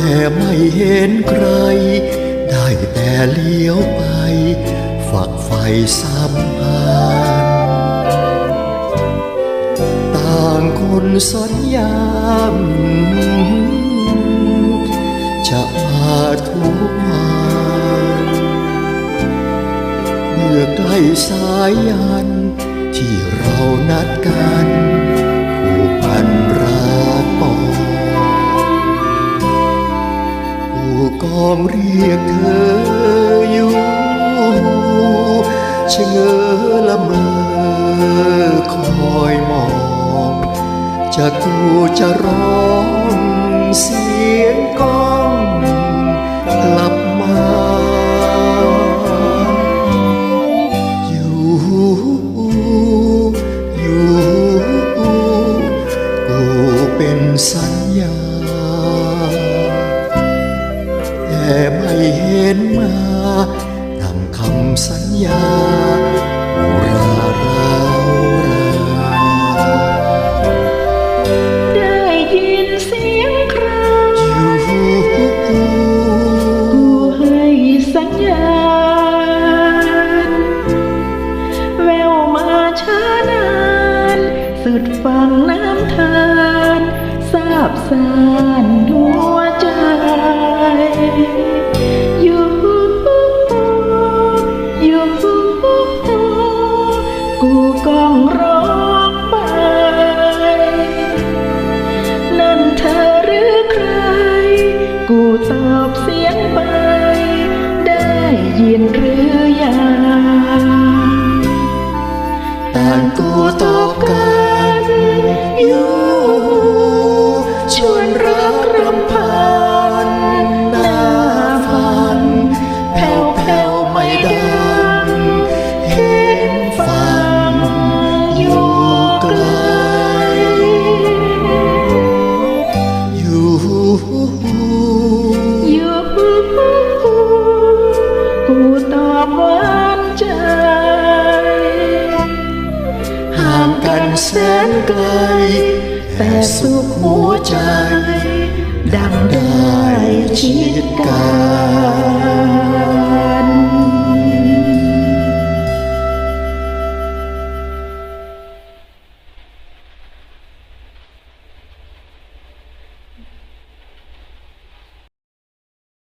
แต่ไม่เห็นใคร ได้แต่เลี้ยวไป ฝักไฟสัมพันต่างคนสัญญาจะมาทุกวันเมื่อใกล้สายยันที่เรานัดกัน องเรียกเธออยู่ชะเง้อละเมอคอยมอง จะกูจะร้องเสียงก้อง แต่ไม่เห็นมาดังคำสัญญาอุราเราได้ยินเสียงครางอยู่กูให้สัญญาณแววมาช้านาน สุดฝั่งน้ำทานทราบสาน ต่างกูตอบกันอยู่ชวนรักรำพัน นแสนไกลแต่สุขหัวใจ